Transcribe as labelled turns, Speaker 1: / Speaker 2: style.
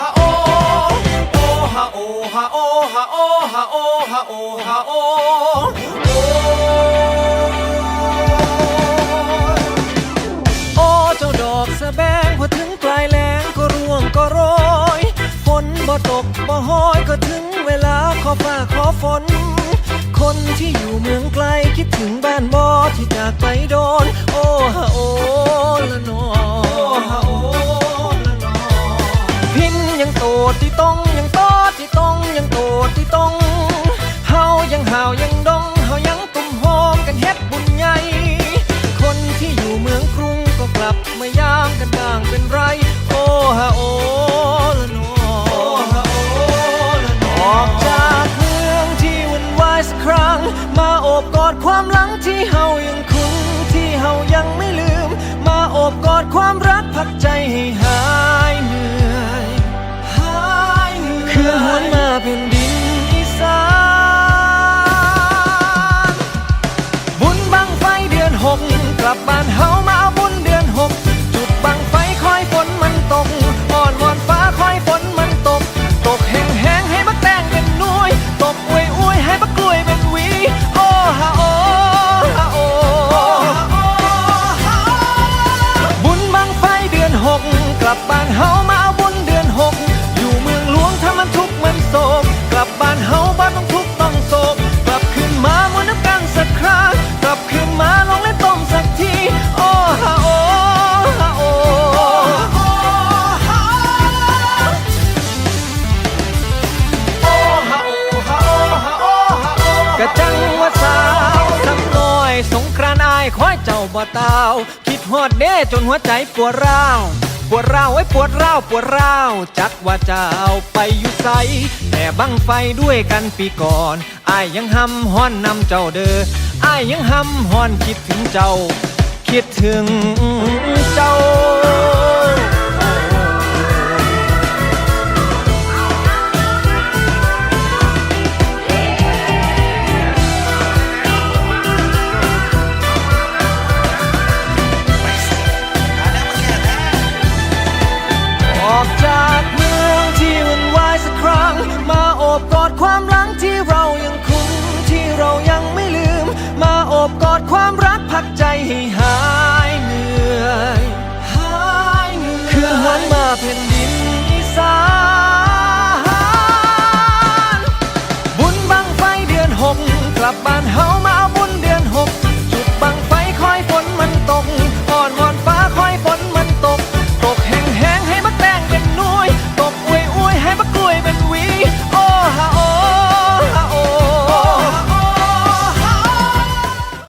Speaker 1: ฮาโอโอฮาโอฮาโอฮาโอฮาโอฮาโอฮาโอโอเจ้าดอกสะแบงพอถึงปลายแหลงก็ร่วงก็โรยฝนบ่ตกบ่ห้อยก็ถึงเวลาขอฝ้าขอฝนคนที่อยู่เมืองไกลคิดถึงบ้านบ่ที่จากไปโดน โอฮาโอ ลับมายามกันบ้างเป็นไร โอ้ฮาโอละนอออกจากเมืองที่วุ่นวายสักครั้ง มาโอบกอดความหลังที่เฮายังคุ้นที่เฮายังไม่ลืม มาโอบกอดความรักพักใจให้หายเหนื่อยหายเหนื่อยคือหวนมาแผ่นดินอีสานบุญบังไฟเดือนหกกลับบ้านเฮา กลับบ้านเฮามาเอาบุญเดือนหกอยู่เมืองหลวงถ้ามันทุกข์มันโศกกลับบ้านเฮาบ้านต้องทุกข์ต้องโศกกลับคืนมามวนน้ำกันสักครั้งกลับคืนมาลองเล่นต้มสักทีโอ้ฮาโอฮาโอกะจังว่าสาวทำน้อยสงกรานอายคอยเจ้าบ่ตาว คิดฮอดเด้จนหัวใจปวดร้าว ปวดร้าวไอ้ปวดร้าวปวดร้าวจักว่าจะเอาไปอยู่ไสแต่บังไฟด้วยกันปีก่อนอายยังหำห้อนนำเจ้าเด้ออายยังหำห้อนคิดถึงเจ้า คิดถึงเจ้า